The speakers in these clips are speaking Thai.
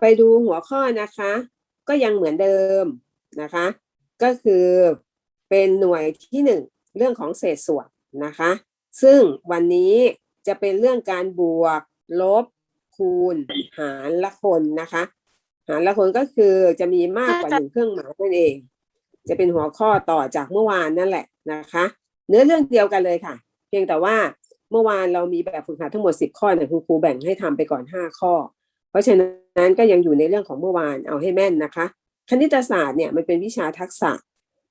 ไปดูหัวข้อนะคะ ก็ยังเหมือนเดิมนะคะ ก็คือเป็นหน่วยที่หนึ่งเรื่องของเศษส่วนนะคะ ซึ่งวันนี้จะเป็นเรื่องการบวก ลบ คูณ หารละคนนะคะ หารละคนก็คือจะมีมากกว่าหนึ่งเครื่องหมายนั่นเอง จะเป็นหัวข้อต่อจากเมื่อวานนั่นแหละนะคะ เนื้อเรื่องเดียวกันเลยค่ะ เพียงแต่ว่าเมื่อวานเรามีแบบฝึกหัดทั้งหมดสิบข้อเนี่ยคุณครูแบ่งให้ทำไปก่อนห้าข้อ เพราะฉะนั้นก็ยังอยู่ในเรื่องของเมื่อวานเอาให้แม่นนะคะ คณิตศาสตร์เนี่ยมันเป็นวิชาทักษะ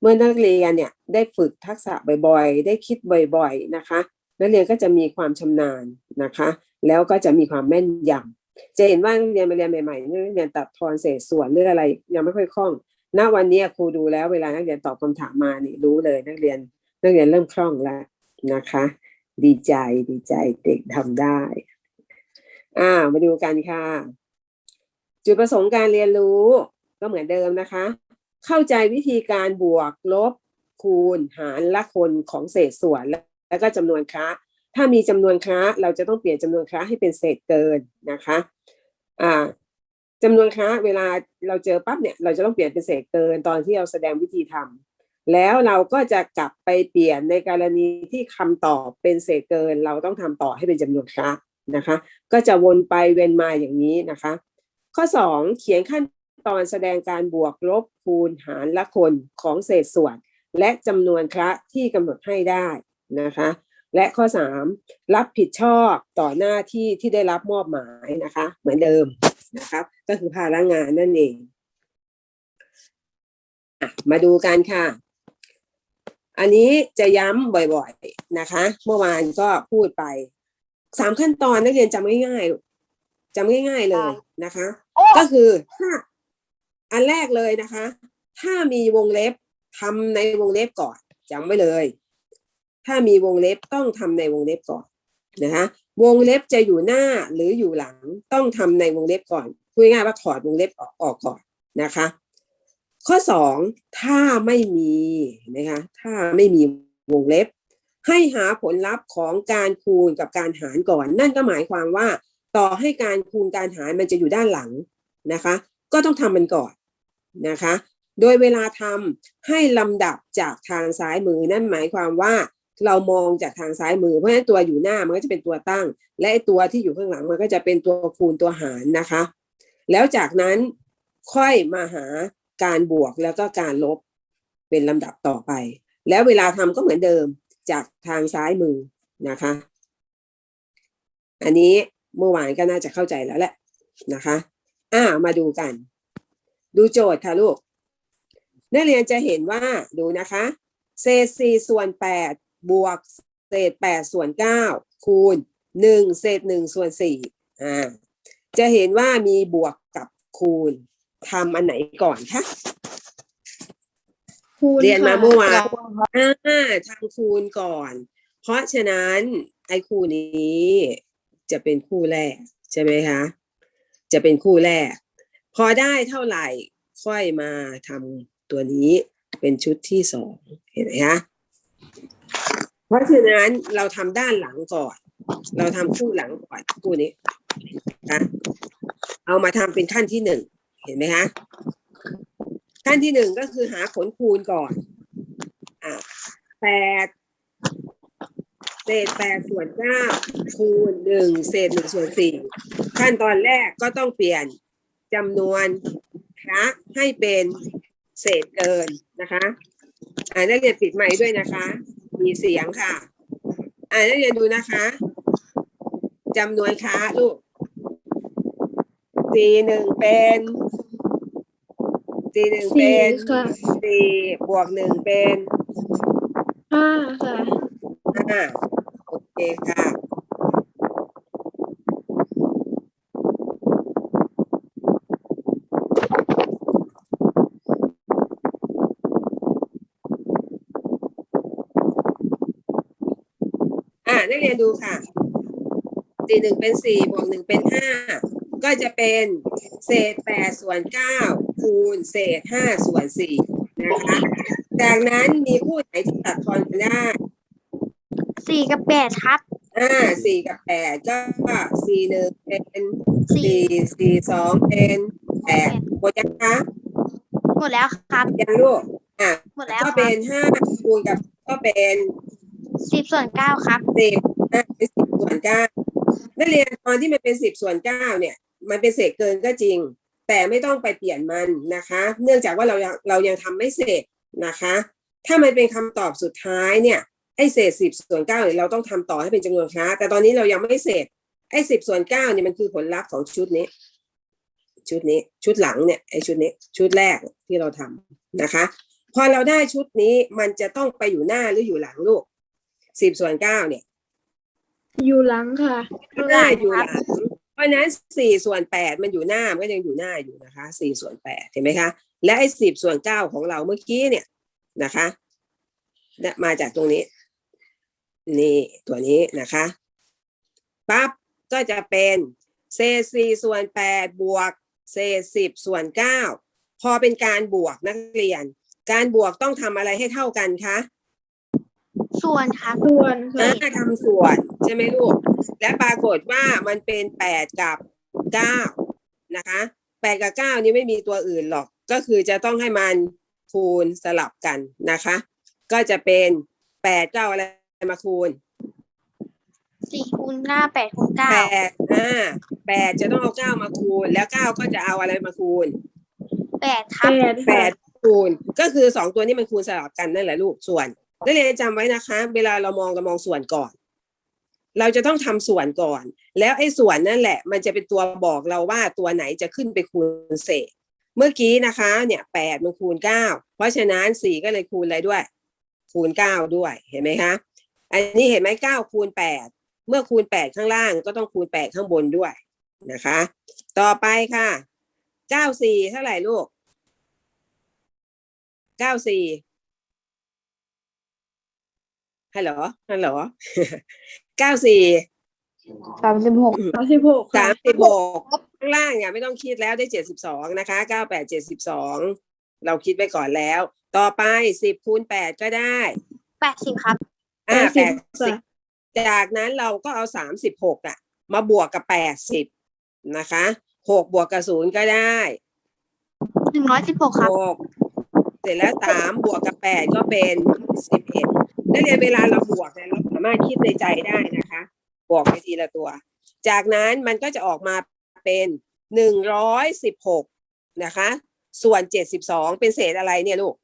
เมื่อนักเรียนเนี่ยได้ฝึกทักษะบ่อยๆ ได้คิดบ่อยๆนะคะ นักเรียนก็จะมีความชำนาญนะคะ แล้วก็จะมีความแม่นยำจะเห็นว่านักเรียนมาเรียนใหม่ๆนักเรียนตัดทอนเศษส่วนหรืออะไรยังไม่ค่อยคล่องณวันนี้ครูดูแล้วเวลานักเรียนตอบคำถามมานี่รู้เลยนักเรียนนักเรียนเริ่มคล่องแล้วนะคะ ดีใจดีใจเด็กทำได้ อ่า มาดูกันค่ะ จุดประสงค์การเรียนรู้ก็เหมือนเดิมนะคะ เข้าใจวิธีการบวกลบคูณหารละคนของเศษส่วนและแล้วก็จำนวนคละถ้ามีจำนวนคละเราจะต้องเปลี่ยนจำนวนคละให้เป็นเศษเกินนะคะอ่าจำนวนคละเวลาเราเจอปั๊บเนี่ยเราจะต้องเปลี่ยนเป็นเศษเกินตอนที่เราแสดงวิธีทำแล้วเราก็จะกลับไปเปลี่ยนในกรณีที่คำตอบเป็นเศษเกิน เราต้องทำต่อให้เป็นจำนวนคละ นะคะ ก็จะวนไปเวียนมาอย่างนี้นะคะ ข้อสองเขียนขั้นตอนแสดงการบวกลบคูณหารละคนของเศษส่วน และจำนวนคละที่กำหนดให้ได้นะคะ และข้อสามรับผิดชอบต่อหน้าที่ที่ได้รับมอบหมายนะคะ เหมือนเดิมนะครับ ก็คือภาระงานนั่นเองอมาดูกันค่ะ อันนี้จะย้ำบ่อยๆนะคะ เมื่อวานก็พูดไป สามขั้นตอนนักเรียนจำง่ายๆลูกจำง่าย ๆเลยนะคะ ก็คือถ้าอันแรกเลยนะคะ ถ้ามีวงเล็บทำในวงเล็บก่อนจำไว้เลย ถ้ามีวงเล็บต้องทำในวงเล็บก่อนนะคะวงเล็บจะอยู่หน้าหรืออยู่หลังต้องทำในวงเล็บก่อนพูดง่ายๆว่าถอดวงเล็บออกออกก่อนนะคะ ข้อสองถ้าไม่มีนะคะถ้าไม่มีวงเล็บ ให้หาผลลัพธ์ของการคูณกับการหารก่อน นั่นก็หมายความว่า ต่อให้การคูณการหารมันจะอยู่ด้านหลังนะคะ ก็ต้องทำมันก่อนนะคะ โดยเวลาทำให้ลำดับจากทางซ้ายมือนั่นหมายความว่าเรามองจากทางซ้ายมือเพราะฉะนั้นตัวอยู่หน้ามันก็จะเป็นตัวตั้ง และตัวที่อยู่ข้างหลังมันก็จะเป็นตัวคูณตัวหารนะคะ แล้วจากนั้นค่อยมาหาการบวกแล้วก็การลบเป็นลำดับต่อไป แล้วเวลาทำก็เหมือนเดิม จากทางซ้ายมือนะคะ อันนี้เมื่อวานก็น่าจะเข้าใจแล้วแหละนะคะ อ่ามาดูกัน ดูโจทย์ค่ะลูก นักเรียนจะเห็นว่าดูนะคะ เศษสี่ส่วนแปดบวกเศษแปดส่วนเก้าคูณหนึ่งเศษหนึ่งส่วนสี่อ่าจะเห็นว่ามีบวกกับคูณทำอันไหนก่อนคะ คูณเรียนมาค่ะเมื่อวานอ่าทำคูณก่อน เพราะฉะนั้นไอ้คู่นี้จะเป็นคู่แรกใช่ไหมคะ จะเป็นคู่แรก พอได้เท่าไหร่ค่อยมาทำตัวนี้เป็นชุดที่สองเห็นไหมคะเพราะฉะนั้นเราทำด้านหลังก่อน เราทำคู่หลังก่อนคู่นี้นะเอามาทำเป็นขั้นที่หนึ่งเห็นไหมคะ ขั้นที่หนึ่งก็คือหาผลคูณก่อนอะแปดเศษแปดส่วนเก้าคูณหนึ่งเศษหนึ่งส่วนสี่ขั้นตอนแรกก็ต้องเปลี่ยนจำนวนคละให้เป็นเศษเกินนะคะอ่านักเรียนปิดไมค์ด้วยนะคะ มีเสียงค่ะอ่านักเรียนดูนะคะจำนวนคละลูกสี่หนึ่งเป็น สี่หนึ่งสี่เป็นค่ะสี่บวกหนึ่งเป็นห้าค่ะห้าโอเคค่ะ อ่านักเรียนดูค่ะสี่หนึ่งเป็นสี่บวกหนึ่งเป็นห้าก็จะเป็นเศษแปดส่วนเก้า คูณเศษห้าส่วนสี่นะคะจากนั้นมีคู่ไหนที่ตัดทอนกันได้สี่กับแปดครับออ่าสี่กับแปดก็สี่หนึ่งเป็นสี่สี่สี่สองเป็นแปดหมดยังคะหมดแล้วครับยังลูกอะหมดแล้วก็ครัเป็บนห้าคูณกับก็เป็นสิบส่วนเก้าครับสิบอะเป็นสิบส่วนเก้านักเรียนตอนที่มันเป็นสิบส่วนเก้าเนี่ย มันเป็นเศษเกินก็จริง แต่ไม่ต้องไปเปลี่ยนมันนะคะ เนื่องจากว่าเรายังเรายังทำไม่เสร็จนะคะ ถ้ามันเป็นคำตอบสุดท้ายเนี่ยไอ้เศษสิบส่วนเก้าเนี่ยเราต้องทำต่อให้เป็นจำนวนคล้าแต่ตอนนี้เรายังไม่เสร็จไอ้สิบส่วนเก้าเนี่ยมันคือผลลัพธ์ของชุดนี้ ชุดนี้ชุดหลังเนี่ยไอ้ชุดนี้ชุดแรกที่เราทำนะคะ พอเราได้ชุดนี้มันจะต้องไปอยู่หน้าหรืออยู่หลังลูกสิบส่วนเก้าเนี่ย อยู่หลังค่ะ หน้าอยู่หลังเพ ราะนั้นสี่ส่วนแปดมันอยู่หน้ามันก็ยังอยู่หน้าอยู่นะคะสี่ส่วนแปดเห็นไหมคะ และไอ้สิบส่วนเก้าของเราเมื่อกี้เนี่ยนะคะมาจากตรงนี้ นี่ตัวนี้นะคะปั๊บก็จะเป็นเศษสี่ส่วนแปดบวกเศษสิบส่วนเก้าพอเป็นการบวกนักเรียน การบวกต้องทำอะไรให้เท่ากันคะ ส่วนครับส่วนอ่าค่ะทำส่วนใช่ไหมลูก และปรากฏว่ามันเป็นแปดกับเก้านะคะแปดกับเก้านี้ไม่มีตัวอื่นหรอก ก็คือจะต้องให้มันคูณสลับกันนะคะ ก็จะเป็นแปดเก้าอะไรมาคูณสี่คูณเก้าแปดคูณเก้าแปดอ่าแปดจะต้องเอาเก้ามาคูณ แล้วเก้าก็จะเอาอะไรมาคูณ แปดครับแปดแปค่ะดคูณก็คือสองตัวนี้มันคูณสลับกันนั่นแหละลูกส่วน นักเรียนจำไว้นะคะ เวลาเรามองเรามองส่วนก่อน เราจะต้องทำส่วนก่อน แล้วไอ้ส่วนนั่นแหละ มันจะเป็นตัวบอกเราว่าตัวไหนจะขึ้นไปคูณเศษ เมื่อกี้นะคะเนี่ยแปดมันคูณเก้าเพราะฉะนั้นสี่ก็เลยคูณอะไรด้วย คูณเก้าด้วยเห็นไหมคะอันนี้เห็นไหมเก้าคูณแปดเมื่อคูณแปดข้างล่างก็ต้องคูณแปดข้างบนด้วยนะคะ ต่อไปค่ะเก้าสี่เท่าไหร่ลูกเก้าสี่ ฮัลโหลฮัลโหลเก้าสี่สามสิบหกสามสิบหกสาค่ะมสิบหกข้างล่างเนี่ยไม่ต้องคิดแล้วได้เจ็ดสิบสองนะคะเก้าแปดเจ็ดสิบสองเราคิดไว้ก่อนแล้ว ต่อไปสิบคูณแปดก็ได้แปดสิบครับอ่าแปแปดดสิสิบบจากนั้นเราก็เอาสามสิบหกอะ มาบวกกับแปดสิบนะคะหกบวกกับศูนย์ก็ได้หนึ่งร้อยสิบหกครับหกเสร็จแล้วสามบวกกับแปดก็เป็นสิบเอ็ด นักเรียนเวลาเราบวกเนี่ยเราสามารถคิดในใจได้นะคะ บวกไปทีละตัว จากนั้นมันก็จะออกมาเป็นหนึ่งร้อยสิบหกนะคะ ส่วนเจ็ดสิบสองเป็นเศษอะไรเนี่ยลูก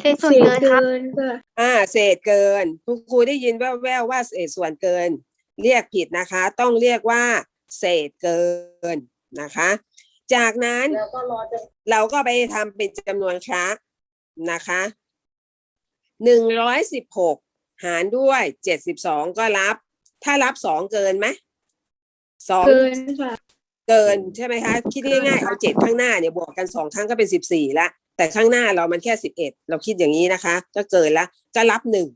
เศษส่วนเกินครับเกินค่ะอ่า เศษเกินคุณครูได้ยินแว่วๆว่าเศษส่วนเกิน เรียกผิดนะคะ ต้องเรียกว่า เศษเกินนะคะ จากนั้นเราก็ไปทำเป็นจำนวนคละนะคะ หนึ่งร้อยสิบหกหารด้วยเจ็ดสิบสองก็รับ ถ้ารับสองเกินไหมสองเกินค่ะเกินใช่ไหมคะ คิดง่ายๆเอาเจ็ดข้างหน้าเนี่ยบวกกันสองครั้งก็เป็นสิบสี่ละแต่ข้างหน้าเรามันแค่สิบเอ็ดเราคิดอย่างนี้นะคะ ก็เกินละก็รับหนึ่ง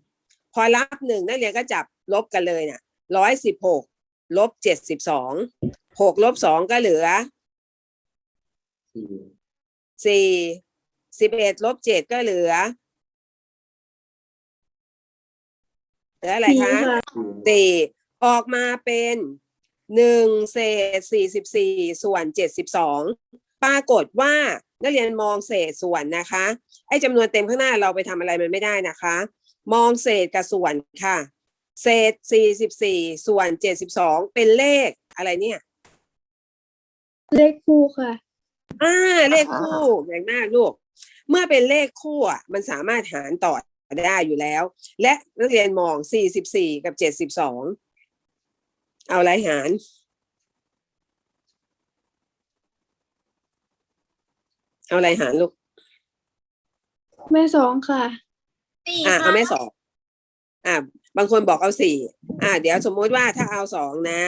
พอรับหนึ่งนักเรียนก็จับลบกันเลยเนี่ยร้อยสิบหกลบเจ็ดสิบสองหกลบสองก็เหลือสี่สิบเอ็ดลบเจ็ดก็เหลือ ลืออะไรสี่คะค่ะสี่ออกมาเป็นหนึ่งเศษสี่สิบสี่ส่วนเจ็ดสิบสองปรากฏว่านักเรียนมองเศษส่วนนะคะไอ้จำนวนเต็มข้างหน้าเราไปทำอะไรมันไม่ได้นะคะ มองเศษกับส่วนค่ะ เศษสี่สิบสี่ส่วนเจ็ดสิบสองเป็นเลขอะไรเนี่ย เลขคู่ค่ะอ่าเลขคู่อย่างมากลูก เมื่อเป็นเลขคู่อะมันสามารถหารต่อ ได้อยู่แล้ว และนักเรียนมอง44กับ72เอาอะไรหารเอาอะไรหารลูกแม่สองค่ะอ่าเอาแม่สองอ่าบางคนบอกเอาสี่อ่า เดี๋ยวสมมติว่าถ้าเอาสองนะ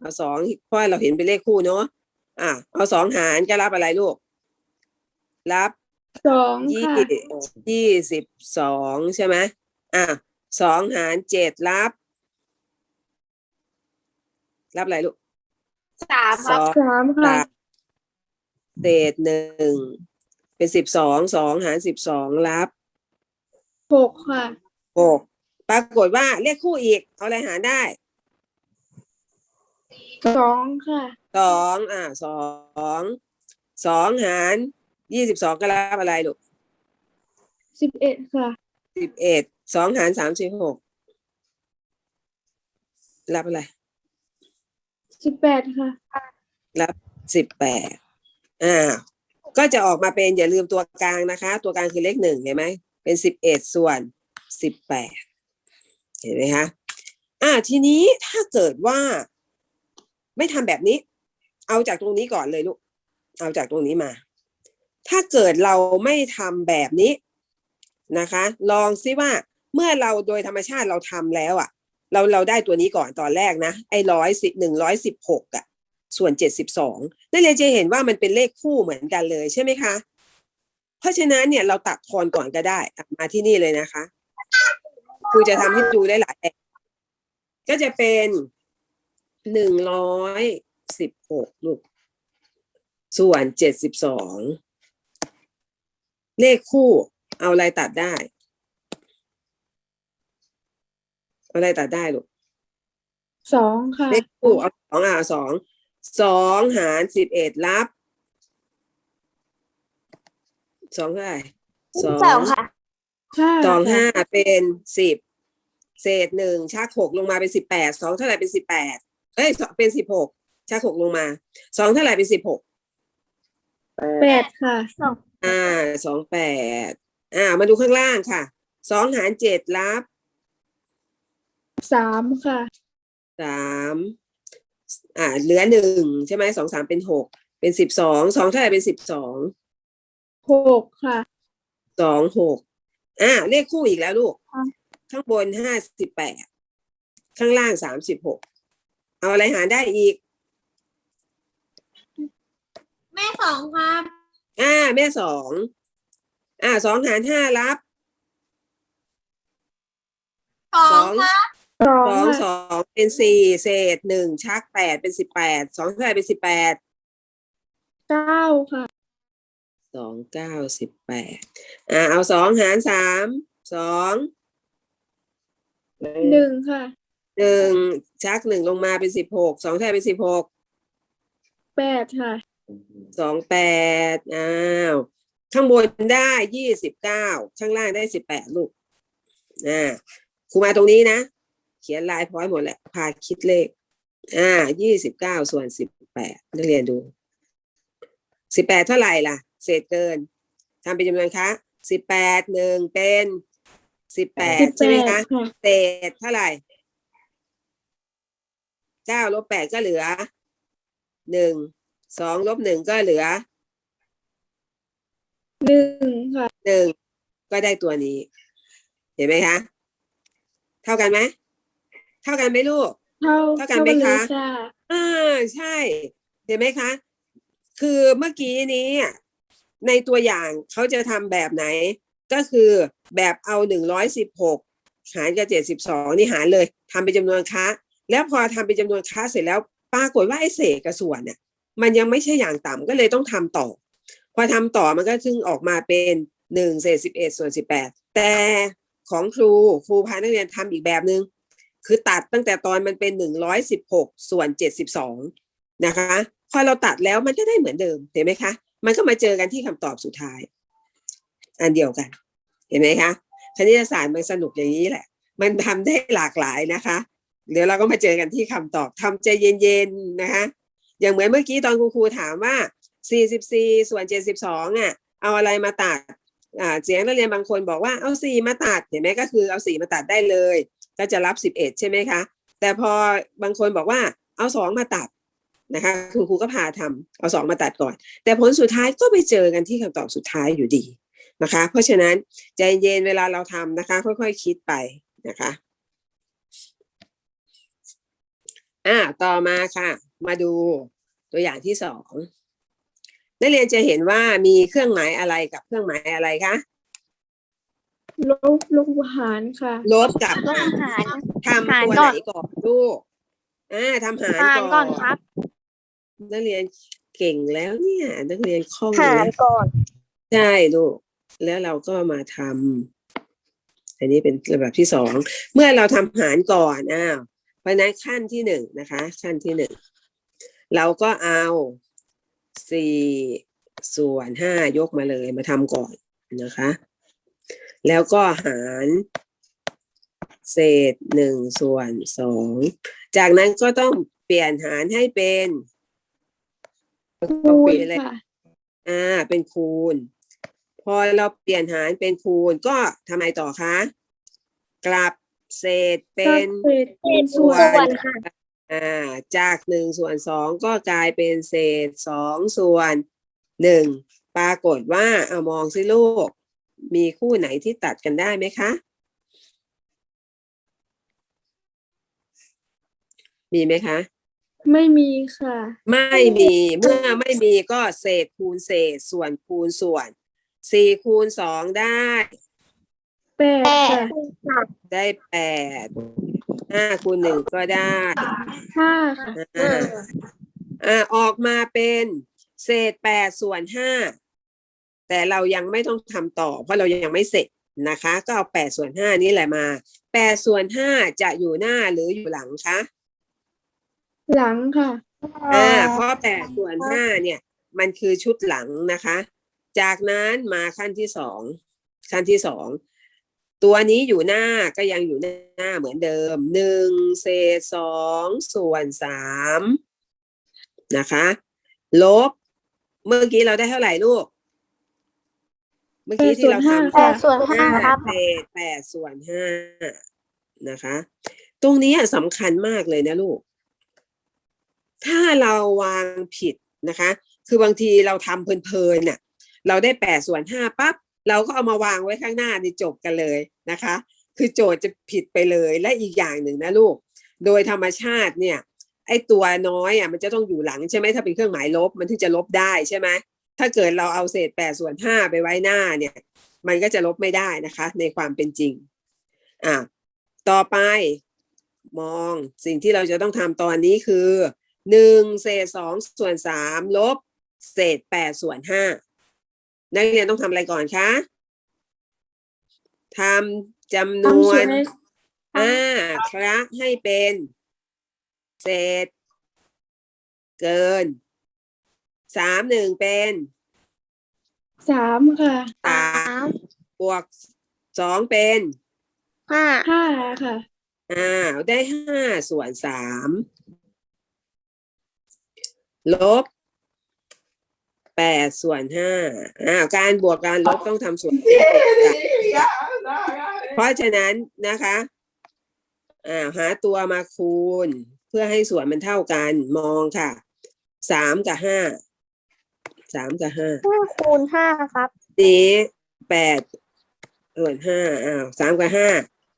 เอาสองเพราะเราเห็นเป็นเลขคู่เนาะอ่าเอาสองหารจะรับอะไรลูก รับ สองยี่ค่ะยี่สิบสองใช่ไหมอะสองหารเจ็ดรับ รับอะไรลูกสามสองสามค่ะ สามเศษหนึ่งเป็นสิบสองสองหารสิบสองรับหกค่ะ หกปรากฏว่าเลขคู่อีก เอาอะไรหารได้สองค่ะ สองอ่าสองสองหาร ยี่สิบสองก็รับอะไรลูกสิบเอ็ดค่ะสิบเอ็ดสองหารสามสิบหกรับอะไรสิบแปดค่ะ รับสิบแปดอ่า ก็จะออกมาเป็นอย่าลืมตัวกลางนะคะ ตัวกลางคือเลขหนึ่งเห็นไหมเป็นสิบเอ็ดส่วนสิบแปดเห็นไหมคะอ่าทีนี้ถ้าเกิดว่า ไม่ทำแบบนี้ เอาจากตรงนี้ก่อนเลยลูก เอาจากตรงนี้มา ถ้าเกิดเราไม่ทำแบบนี้นะคะ ลองซิว่าเมื่อเราโดยธรรมชาติเราทำแล้วอะ เราเราได้ตัวนี้ก่อนตอนแรกนะไอ้ร้อยสิบหนึ่งร้อยสิบหกอะส่วนเจ็ดสิบสองนักเรียจะเห็นว่ามันเป็นเลขคู่เหมือนกันเลยใช่ไหมคะ เพราะฉะนั้นเนี่ยเราตัดทอนก่อนก็ได้มาที่นี่เลยนะคะครูจะทำให้ดูได้หลายแก็จะเป็นหนึ่งร้อยสิบหกลูกส่วนเจ็ดสิบสอง เลขคู่ เอาอะไรตัดได้ เอาอะไรตัดได้ลูกสองค่ะเลขคู่เอาสองอะสองสองหารสิบเอ็ดรับสองเท่าไหร่สองสองค่ะห้าสองค่ะห้าเป็นสิบเศษหนึ่งชักหกลงมาเป็นสิบแปดสองเท่าไหร่เป็นสิบแปดเอ้ยสองเป็นสิบหกชักหกลงมาสองเท่าไหร่เป็นสิบหกแปดค่ะอ่าสองแปดอ่า มาดูข้างล่างค่ะ สองหารเจ็ดรับสามค่ะสามอ่า เหลือหนึ่งใช่ไหมสองสามเป็นหกเป็นสิบสองสองเท่าไหร่เป็นสิบสองหกค่ะสองหกอ่าเลขคู่อีกแล้วลูกค่ะข้างบนห้าสิบแปดข้างล่างสามสิบหกเอาอะไรหารได้อีก แม่สองครับอ่า แม่สองอ่าสองหารห้ารับสอสองงครับสองสองสค่ะองเป็นสี่เศษหนึ่งชักแปดเป็นสิบแปดสองเท่าไหร่เป็นสิบแปดเก้าค่ะสองเก้าสิบแปดอ่าเอาสองหารสามสองหนึ่งค่ะหนึ่งชักหนึ่งลงมาเป็นสิบหกสองเท่าไหร่เป็นสิบหกแปดค่ะ สองแปดอ้าวข้างบนได้ยี่สิบเก้าข้างล่างได้สิบแปดลูกอ่าครูมาตรงนี้นะ เขียนลายพร้อยหมดแหละพาคิดเลข อ่ายี่สิบเก้าส่วนสิบแปดนักเรียนดูสิบแปดเท่าไหร่ล่ะ เศษเกินทำเป็นจำนวนคะสิบแปดหนึ่งเป็นสิบแปดสิบใช่แปไหมดคะค่ะเศษเท่าไหร่เก้าลบแปดก็เหลือหนึ่ง สองลบหนึ่งก็เหลือหนึ่งค่ะหนึ่งก็ได้ตัวนี้ เห็นไหมคะ เท่ากันไหมเท่ากันไหมลูก เท่าเท่ากันไหมเลยคะค่ะอ่าใช่ เห็นไหมคะ คือเมื่อกี้นี้อะในตัวอย่างเขาจะทำแบบไหน ก็คือแบบเอาหนึ่งร้อยสิบหกหารกับเจ็ดสิบสองนี่หารเลยทำเป็นจำนวนค้า แล้วพอทำเป็นจำนวนค้าเสร็จแล้วปรากฏว่าไอ้เศษกับส่วนเนี่ย มันยังไม่ใช่อย่างต่ำก็เลยต้องทำต่อ พอทำต่อมันก็จึงออกมาเป็นหนึ่งเศษสิบเอ็ดส่วนสิบแปดแต่ของครูครูพานักเรียนทำอีกแบบหนึง่งคือตัดตั้งแต่ตอนมันเป็นหนึ่งร้อยสิบหกส่วนเจ็ดสิบสองนะคะพอเราตัดแล้วมันก็ได้เหมือนเดิมเห็นไหมคะ มันก็มาเจอกันที่คำตอบสุดท้าย อันเดียวกัน เห็นไหมคะคณิตศาสตร์มันสนุกอย่างนี้แหละ มันทำได้หลากหลายนะคะ เดี๋ยวเราก็มาเจอกันที่คำตอบทำใจเย็นๆนะคะ อย่างเหมือนเมื่อกี้ตอนคุณครูถามว่า 44 ส่วน 72อะเอาอะไรมาตัดอ่าเสียงนักเรียนบางคนบอกว่าเอา 4 มาตัดเห็นไหมก็คือเอา 4 มาตัดได้เลย ก็จะรับ 11 ใช่ไหมคะ แต่พอบางคนบอกว่าเอา 2 มาตัดนะคะคุณครูก็พาทำเอา2มาตัดก่อน แต่ผลสุดท้ายก็ไปเจอกันที่คำตอบสุดท้ายอยู่ดีนะคะ เพราะฉะนั้นใจเย็นเวลาเราทำนะคะ ค่อยๆคิดไปนะคะอ่าต่อมาค่ะ มาดูตัวอย่างที่สองนักเรียนจะเห็นว่ามีเครื่องหมายอะไรกับเครื่องหมายอะไรคะลบลบหารค่ะลบกับลบหารทำหารตัวก่ไหอนนก่อนลูกอ่าทำหารหารก่อนครับ นักเรียนเก่งแล้วเนี่ย นักเรียนคล่องหารแล้วก่อนใช่ลูกแล้วเราก็มาทอันนี้เป็นลำดับที่สองเมื่อเราทำหารก่อนอ้าวเพราะฉะนั้นขั้นที่หนึ่งนะคะ ขั้นที่หนึ่ง เราก็เอาสี่ส่วนห้ายกมาเลยมาทำก่อนนะคะ แล้วก็หารเศษหนึ่งส่วนสองจากนั้นก็ต้องเปลี่ยนหารให้เป็นต้องคูเปณลี่ยนอะไรค่ะอ่า เป็นคูณ พอเราเปลี่ยนหารเป็นคูณก็ทำไมต่อคะ กลับเศษเป็นเศษเป็นส่วนส่วน อ่าจากหนึ่งส่วนสองก็กลายเป็นเศษสองส่วนหนึ่งปรากฏว่าเอามองสิลูก มีคู่ไหนที่ตัดกันได้ไหมคะ มีไหมคะ ไม่มีค่ะ ไม่มีเมื่อไม่มีก็เศษคูณเศษส่วนคูณส่วนสี่คูณสองได้ แปดค่ะ ได้แปด ห้าคูณหนึ่งก็ได้ห้าค่ะอ่าอ่าออกมาเป็นเศษแปดส่วนห้าแต่เรายังไม่ต้องทำต่อ เพราะเรายังไม่เสร็จนะคะ ก็เอาแปดส่วนห้านี่แหละมาแปดส่วนห้าจะอยู่หน้าหรืออยู่หลังคะหลังค่ะอ่าเพราะแปดส่วนห้าเนี่ย มันคือชุดหลังนะคะ จากนั้นมาขั้นที่สองขั้นที่สอง ตัวนี้อยู่หน้าก็ยังอยู่หน้าเหมือนเดิมหนึ่งเศษสองส่วนสามนะคะ ลบ เมื่อกี้เราได้เท่าไหร่ลูก เมื่อกี้ที่เราทำแปดส่วนห้าห้าเศษแปดส่วนห้านะคะ ตรงนี้อะสำคัญมากเลยนะลูก ถ้าเราวางผิดนะคะ คือบางทีเราทำเพลินๆน่ะ เราได้แปดส่วนห้าปั๊บ เราก็เอามาวางไว้ข้างหน้านี่จบกันเลยนะคะ คือโจทย์จะผิดไปเลยและอีกอย่างหนึ่งนะลูก โดยธรรมชาติเนี่ยไอ้ตัวน้อยอะมันจะต้องอยู่หลังใช่ไหมถ้าเป็นเครื่องหมายลบมันถึงจะลบได้ใช่ไหมถ้าเกิดเราเอาเศษแปดส่วนห้าไปไว้หน้าเนี่ย มันก็จะลบไม่ได้นะคะ ในความเป็นจริงอะต่อไปมองสิ่งที่เราจะต้องทำตอนนี้คือหนึ่งเศษสองส่วนสามลบ เศษแปดส่วนห้า นักเรียนต้องทำอะไรก่อนคะทำจำนทำวส่วนนในอ่าคละให้เป็น เศษ เกิน สามหนึ่งเป็นสามค่ะสามบวกสองเป็นห้าห้าค่ะอ้าวได้ห้าส่วนสามลบ แปดส่วนห้าอ้าวการบวกการลบต้องทำส่วนที่ตรงกันเพราะฉะนั้นนะคะอ่าหาตัวมาคูณ เพื่อให้ส่วนมันเท่ากันมองค่ะสามกับห้าสามกับห้าห้าคูณห้าครับนี้แปดส่วนห้าอ้าวสามกับห้า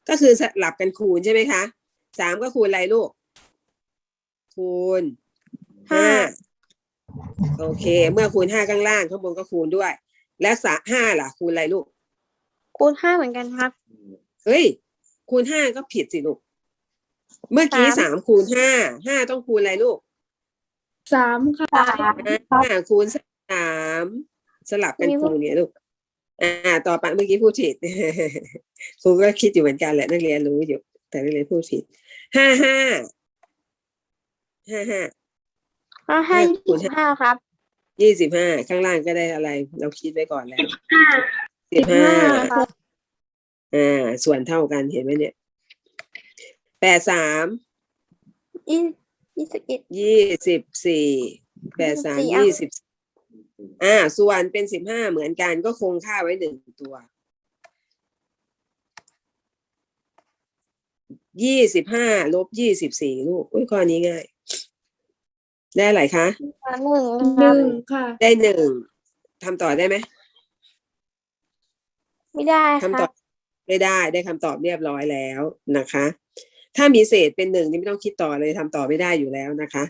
ก็คือสลับกันคูณใช่ไหมคะสามก็คูณอะไรลูก คูณห้าห้า โอเค เมื่อคูณห้าข้างล่างข้างบนก็คูณด้วย และสะห้าล่ะ คูณอะไรลูก คูณห้าเหมือนกันครับ เฮ้ย คูณห้าก็ผิดสิลูก เมื่อกี้สามสามคูณห้าห้าต้องคูณอะไรลูกสามค่ะห้าคูณสามสลับกันคูณเนี่ยลูก อ่า ต่อไปเมื่อกี้พูดผิดครูก็คิดอยู่เหมือนกันแหละนักเรียนรู้อยู่ แต่นักเรียนพูดผิดห้าห้าห้าห้า ห้าห้าคูยี่ณสิบห้าห้าครับยี่สิบห้าข้างล่างก็ได้อะไร เราคิดไว้ก่อนแล้วสิบห้าครับอ่า ส่วนเท่ากันเห็นไหมเนี่ยแปดสามยี่ยี่สิบเอ็ดยี่สิบสี่แปดสาม24อะยี่สิบอ่า ส่วนเป็นสิบห้าเหมือนกันก็คงค่าไว้หนึ่งตัวยี่สิบห้าลบยี่สิบสี่ลูกอุ้ยข้อนี้ง่าย ได้อะไรคะหนึ่งหครับนึ่งค่ะ ได้หนึ่งทำต่อได้ไหมไม่ได้คคำตรัอบบไม่ได้ได้คำตอบเรียบร้อยแล้วนะคะ ถ้ามีเศษเป็นหนึ่งนี่ไม่ต้องคิดต่อเลยทำต่อไม่ได้อยู่แล้วนะคะ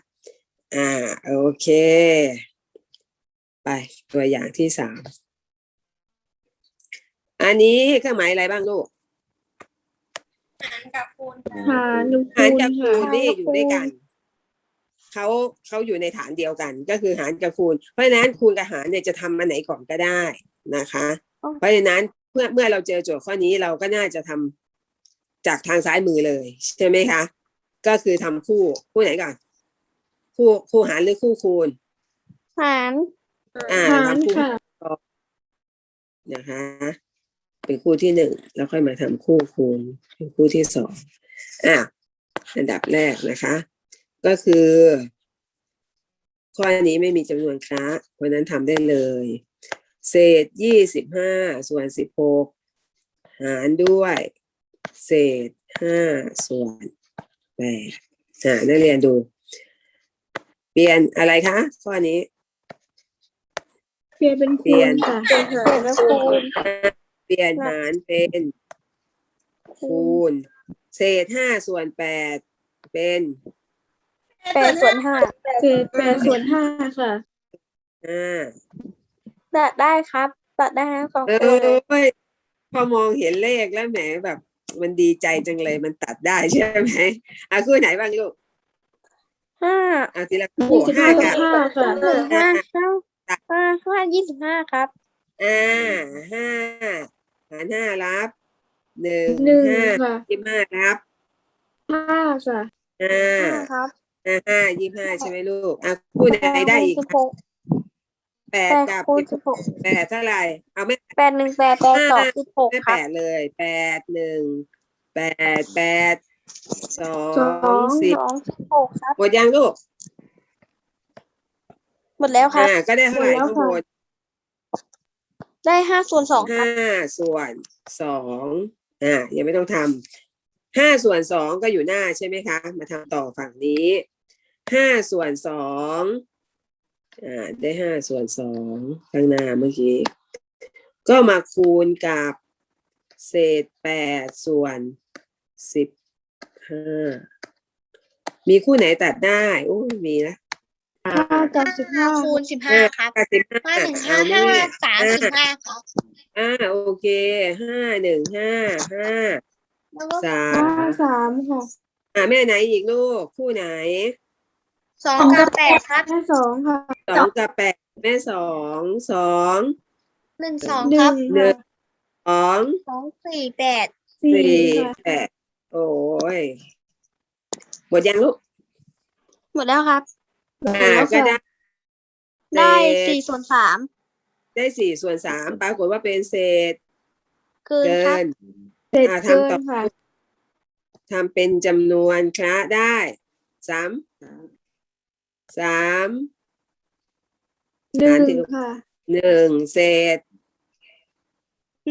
อ่าโอเค ไปตัวอย่างที่สามอันนี้เครื่องหมายอะไรบ้างลูกหารกับคูณหารหนูหารคูณกับคูค่ะณนี่อยู่ด้วยกัน เขาเขาอยู่ในฐานเดียวกัน ก็คือหารกับคูณ เพราะฉะนั้นคูณกับหารเนี่ยจะทำอันไหนก่อนก็ได้นะคะ เพราะฉะนั้นมื่อเมื่อเราเจอโจทย์ข้อนี้เราก็น่าจะทำจากทางซ้ายมือเลยใช่ไหมคะ ก็คือทำคู่คู่ไหนก่อน คู่คู่หารหรือคู่คูณ หารอ่าหารทำคู่ค่ะนะคะ เป็นคู่ที่หนึ่งแล้วค่อยมาทำคู่คูณเป็นคู่ที่สองอะอันดับแรกนะคะ ก็คือ ข้อนี้ไม่มีจำนวนคละเพราะฉะนั้นทำได้เลย เศษยี่สิบห้าส่วนสิบหกหารด้วย เศษห้าส่วนแปดอ่านักเรียนดู เปลี่ยนอะไรคะ ข้อนี้ เปลี่ยนเป็นเปลี่คูยนณค่ะเปลี่ยนเป็นคูณเปลี่ยนหารเป็นคูณ เศษห้าส่วนแปดเป็น แปดส่วนห้าเศษแปดส่วนห้าค่ะห้าตัดได้ครับตัดได้ทั้งสองเอตัวเลย้ยพอมองเห็นเลขแล้วแหมแบบ มันดีใจจังเลยมันตัดได้ใช่ไหมอะคู่ไหนบ้างลูกห้าอะทีละคู่ยี่สิบห้าห้ากับ ห้าค่ะ หนึ่งห้าห้าห้าห้ายี่สิบห้าครับอ่าห้าหารห้ารับหนึ่งหนึ่งห้าค่ะยี่ห้ารับห้าค่ะห้าห้าครับ ห้าห้ายี่ห้าใช่ไหมลูกอะคู่ไหนได้อีกสิบคะหกแปดแปดกับคูณสิสิบบหกแปดเท่าไหร่เอาไม่แปดหนึ่งแปดแปดสองสิบหกไม่คแปรับดเลยแปดหนึ่งแปดแปดสอสองงสิบสองสิบหกครับ หมดยังลูกหมดแล้วครับ อ่าก็ได้เท่าไหร่หมดแล้ว ทั้งหมดได้ห้าส่วนสองครัห้าบส่วนสองอ่ายังไม่ต้องทำห้าส่วนสองก็อยู่หน้าใช่ไหมคะ มาทำต่อฝั่งนี้ ห้าส่วนสองอ่าได้ห้าส่วนสองข้างหน้าเมื่อกี้ ก็มาคูณกับเศษแปดส่วนสิบห้ามีคู่ไหนตัดได้โอ้ยมีนะห้ากับสิบห้าคูณสิบห้าครับห้าสิบห้าห้าหนึ่งเอาห้าไหมห้าเนี่ยสามสิบห้าครับอ่าโอเคห้าหนึ่งห้าห้าแล้วก็สาห้ามสามค่ะอ่าแม่ไหนอีกลูกคู่ไหน สองกับแปดครับห้าสองค่ะสองกับแปดแม่สองสองหนึ่งสองหนึ่ครับงหนึ่ค่ะงสองสองสี่แปดสี่สี่ค่ะแปดโอ้ยหมดยังลูกหมดแล้วครับอ่าก็ได้ ได้เศษสี่ส่วนสามได้สี่ส่วนสามปรากฏว่าเป็นเศษเกินเกิครับนเสร็จอ่าเกิทำต่อนค่ะทำเป็นจำนวนคละได้สาม สามหนึ่หารงถึงค่ะหนึ่งเศษ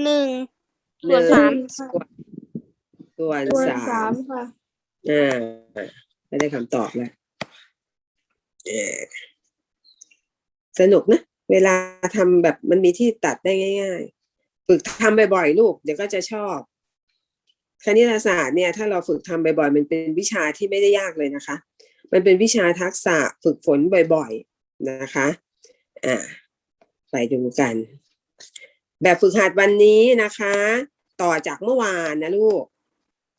หนึ่งหส่วนนึ่งสามส่วนส่วนสาสามมค่ะ อ่าไม่ได้คำตอบแล้วเออสนุกนะ เวลาทำแบบมันมีที่ตัดได้ง่าย ๆ ฝึกทำบ่อยๆลูก เดี๋ยวก็จะชอบ คณิตศาสตร์เนี่ย ถ้าเราฝึกทำบ่อยๆ มันเป็นวิชาที่ไม่ได้ยากเลยนะคะ มันเป็นวิชาทักษะฝึกฝนบ่อยๆนะคะอ่าไปดูกัน แบบฝึกหัดวันนี้นะคะ ต่อจากเมื่อวานนะลูก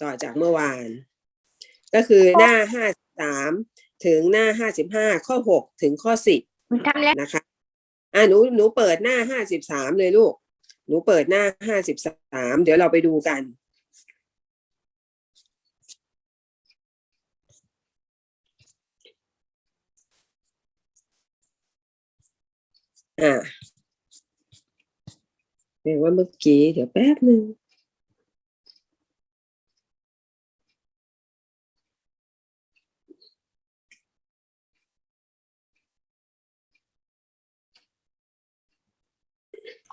ต่อจากเมื่อวาน ก็คือหน้าห้าสามถึงหน้าห้าสิบห้าข้อหกถึงข้อสิบนะคะอ่าหนูหนูเปิดหน้าห้าสิบสามเลยลูก หนูเปิดหน้าห้าสิบสามเดี๋ยวเราไปดูกัน อ่าเรียกว่าเมื่อกี้เดี๋ยวแป๊บหนึ่ง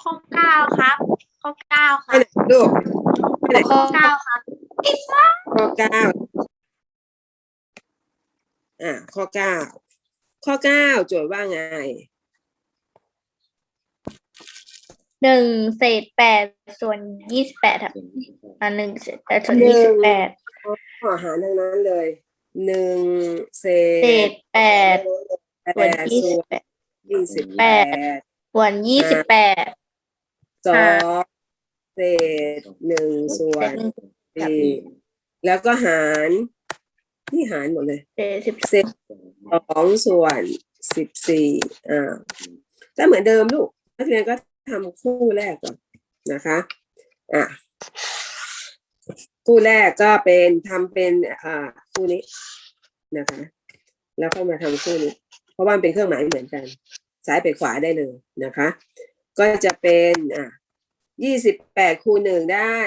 ข้อเก้าครับข้อเก้าคข้อรับไหนลูกข้อไหนข้อเก้าครับข้อเก้าอ่าข้อเก้าข้อเก้าโจทย์ว่าไง หนึ่งเศษแปดส่วนยี่สิบแปดครับอ่าหนึ่งเศษแปดส่วนหนึ่ยี่งสิบแปดข้อหารทั้งนั้นเลยหนึ่งเศเศษษแปดแปส่วนดยี่ส่สิวบนแปด ยี่สิบแปแปดดส่วนยี่สิบแปด สองเศษหนึ่งส่วเศษนหนึ่งสี่แล้วก็หารนี่หารหมดเลย เศษสิบเศษสองส่วนสิบสี่อ่าก็เหมือนเดิมลูกนักเรียนก็ ทำคู่แรกก่อนนะคะอะคู่แรกก็เป็นทำเป็นอ่าคู่นี้นะคะ แล้วค่อยมาทำคู่นี้ เพราะว่ามันเป็นเครื่องหมายเหมือนกันซ้ายไปขวาได้เลยนะคะ ก็จะเป็นอะยี่สิบแปดคูณหนึ่งได้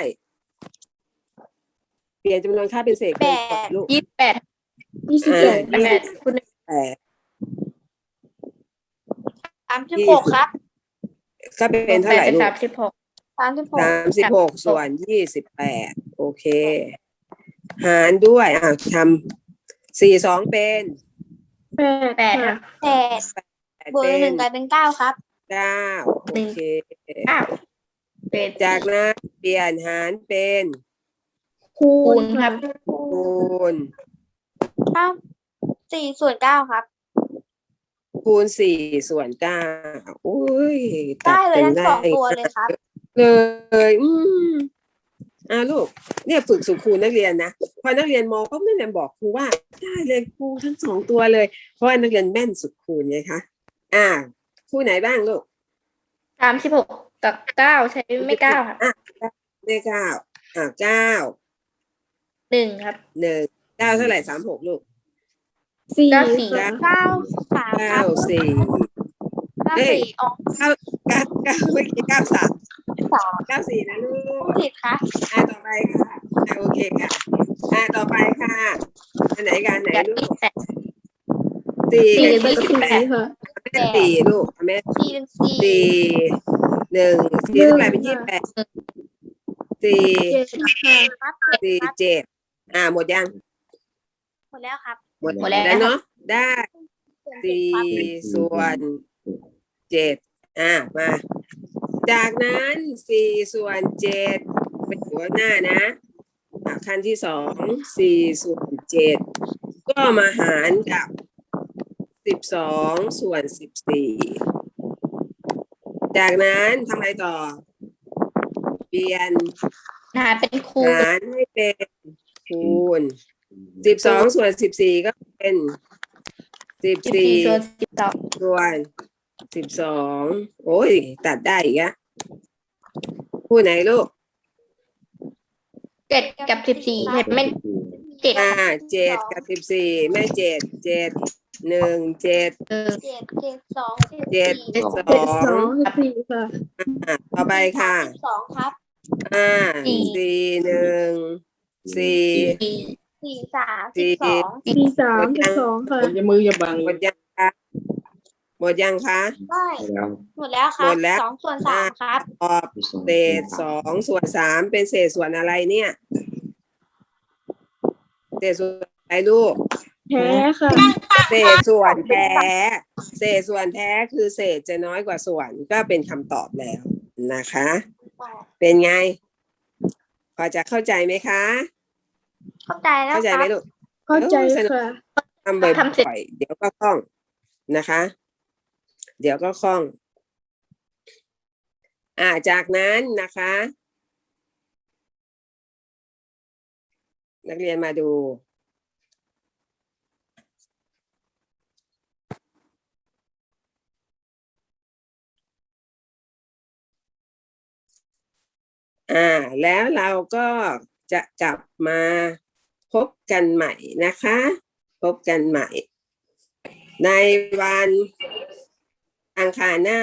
เปลี่ยนจำนวนค่าเป็นเศษคูณก่อนลูกยี่สิบแปดยี่สิบอ่าแปดแปดคูณหนึ่งแปดสามสิบหกครับ ก็เป็นเท่าไหร่ลูสากมสิบหกสามสิบหกสามสิบหกส่วนยี่สิบแปดโอเค หารด้วยอะทำสี่สองเป็นแปดแปดคค่ะรับแปดแปดบวกเป็หนึ่นงกลายเป็นเก้าครับเก้าโอเค เก้าเป็นจากนั้นเปลี่ยนหารเป็นคูคูณณครับคูณเก้าสี่ส่วนเก้าครับ คูณสี่ส่วนเก้าอุ้ยตัได้ดเลยกันทั้งได้สองตัวเลยครับ เลยอืมอ่าลูกเนี่ยฝึกสุขูนักเรียนนะพอนักเรียนมองก็นักเรียนบอกครูว่า ได้เลยครูทั้งสองตัวเลย เพราะว่านักเรียนแม่นสุดคูณไงคะอ่าคู่ไหนบ้างลูกสามสิบหกกับเก้าใช้ไม่เก้าครับเลขเก้าอ่าเก้าหนึ่งครับหนึ่งเก้าเท่าไหร่สามหกลูก สี่เก้าสี่ค่ะเก้าสามคเก้ารับสี่เก้าเอ้ยสี่ออกเก้าเก้าเก้าเมื่อกี้เก้าสามสองเก้าสี่นะลูกผิดครับอ่าต่อไปค่ะอ่าโอเคค่ะอ่าต่อไปค่ะอันไหนกันไหนกับลูยี่กสิบแปดสี่สี่กับกับยี่สิบแปดค่ะแม่สี่ลูกแม่สี่เป็นสี่สี่หนึ่งสี่เท่าไหร่เป็นยี่สิบแปดสี่เจ็ดค่ะครับสี่ครับเจ็ดอ่าหมดยังหมดแล้วครับ หมดหมดแล้วแล้วเนาะได้สี่สี่ส่วนเจ็ดอ่ามา จากนั้นสี่ส่วนเจ็ดเป็นหัวหน้านะอะขั้นที่สองสี่ส่วนเจ็ดก็มาหารกับสิบสองส่วนสิบสี่จากนั้นทำไงต่อ เปลี่ยนหารเป็นคูณหารให้เป็นคูณ สิบสองส่วนสิบสี่ก็เป็นสิบสิบสี่สี่ส่วนสิบสองส่วนสิบสองโอ้ย ตัดได้อีกอะคู่ไหนลูกเจ็ดกับสิบสี่เห็นไม่เจ็ดอ่าเจ็ดกับสิบสี่ไม่เจ็ดเจ็ดหนึ่งเจ็ดเออเจ็ดเจ็ดสองเจ็ดสี่สเจ็ดอสองงสิบสี่ค่ะอ่าต่อไปค่ะสองครับอ่าสี่หนึ่งสี่ สี่สี่สามสิบสองสี่สามสิบสองค่ะผมจะมืออย่าบังหมดยังคะหมดยังคะได้แล้วหมดแล้วครัหมบดแล้วสองส่วนสามครับตอบเศษสองส่วนสามเป็นเศษส่วนอะไรเนี่ย เศษส่วนอะไรลูกแพ้ค่ะเศษส่วนแท้ เศษส่วนแท้คือเศษจะน้อยกว่าส่วนก็เป็นคำตอบแล้วนะคะ เป็นไง พอจะเข้าใจไหมคะ เข้าใจแล้วเข้าใจครัไหมบลูกเข้าใจเออสนุกค่ะทำบ่อยๆเดี๋ยวก็คล่องนะคะ เดี๋ยวก็คล่อง อ่าจากนั้นนะคะ นักเรียนมาดูอ่าแล้วเราก็จะกลับมาพ บกันใหม่นะคะ พบกันใหม่ ในวันอังคารหน้า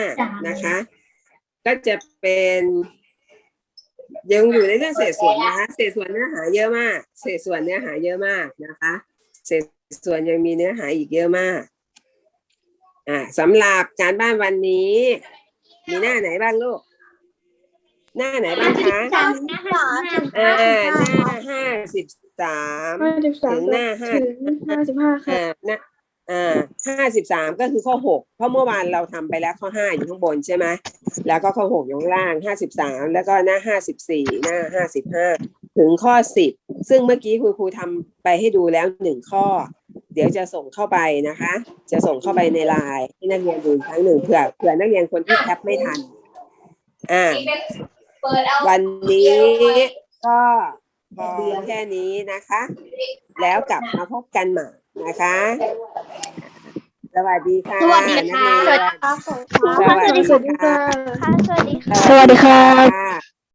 นะคะ ก็จะเป็นยังอยู่ในเรื่องเศษส่วนนะคะ เศษส่วนเนื้อหาเยอะมาก เศษส่วนเนื้อหาเยอะมากนะคะ เศษส่วนยังมีเนื้อหาอีกเยอะมาก อ่าสำหรับการบ้านวันนี้ มีหน้าไหนบ้างลูก หน้าไหนบ้างคะสามสิบสามอ่าหน้าห้าสิบสามห้าสิบสามถึงหน้าห้าถึงห้าสิบห้าค่ะอ่านะอ่าห้าสิบสามก็คือข้อหกเพราะเมื่อวานเราทำไปแล้วข้อห้าอยู่ข้างบนใช่ไหมแล้วก็ข้อหกอยู่ข้างล่างห้าสิบสามแล้วก็หน้าห้าสิบสี่หน้าห้าสิบห้าถึงข้อสิบซึ่งเมื่อกี้คุณครูทำไปให้ดูแล้วหนึ่งข้อ เดี๋ยวจะส่งเข้าไปนะคะ จะส่งเข้าไปในไลน์ให้นักเรียนดูอีกครั้งหนึ่งเผื่อเผื่อนักเรียนคนที่แคปไม่ทัน อ่า วันนี้ก็พอแค่นี้นะคะ แล้วกลับมาพบกันใหม่นะคะ สวัสดีค่ะสวัสดีค่ะนักเรียนครับผมครับสวัสดีสวัสดีค่ะค่ะ สวัสดีค่ะ สวัสดีค่ะค่ะ